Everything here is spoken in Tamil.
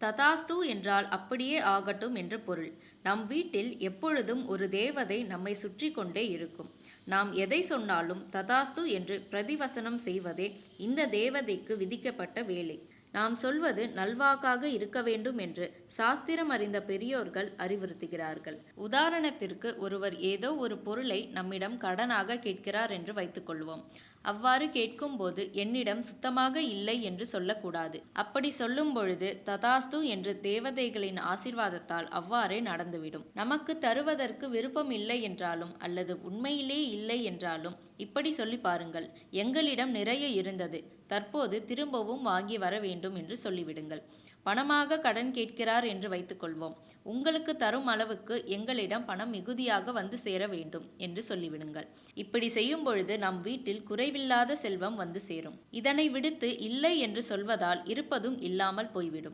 ததாஸ்து என்றால் அப்படியே ஆகட்டும் என்று பொருள். நம் வீட்டில் எப்பொழுதும் ஒரு தேவதை நம்மை சுற்றி கொண்டே இருக்கும். நாம் எதை சொன்னாலும் ததாஸ்து என்று பிரதிவசனம் செய்வதே இந்த தேவதைக்கு விதிக்கப்பட்ட வேலை. நாம் சொல்வது நல்வாக்காக இருக்க வேண்டும் என்று சாஸ்திரம் அறிந்த பெரியோர்கள் அறிவுறுத்துகிறார்கள். உதாரணத்திற்கு ஒருவர் ஏதோ ஒரு பொருளை நம்மிடம் கடனாக கேட்கிறார் என்று வைத்துக்கொள்வோம் அவ்வாறு கேட்கும்போது என்னிடம் சுத்தமாக இல்லை என்று சொல்லக்கூடாது. அப்படி சொல்லும் பொழுது ததாஸ்து என்று தேவதைகளின் ஆசிர்வாதத்தால் அவ்வாறே நடந்துவிடும். நமக்கு தருவதற்கு விருப்பம் இல்லை என்றாலும் அல்லது உண்மையிலே இல்லை என்றாலும் இப்படி சொல்லி பாருங்கள். எங்களிடம் நிறைய இருந்தது. தற்போது திரும்பவும் வாங்கி வர வேண்டும் என்று சொல்லிவிடுங்கள். பணமாக கடன் கேட்கிறார் என்று வைத்துக்கொள்வோம். உங்களுக்கு தரும் அளவுக்கு எங்களிடம் பணம் மிகுதியாக வந்து சேர வேண்டும் என்று சொல்லிவிடுங்கள். இப்படி செய்யும் பொழுது நம் வீட்டில் குறைவில்லாத செல்வம் வந்து சேரும். இதனை விடுத்து இல்லை என்று சொல்வதால் இருப்பதும் இல்லாமல் போய்விடும்.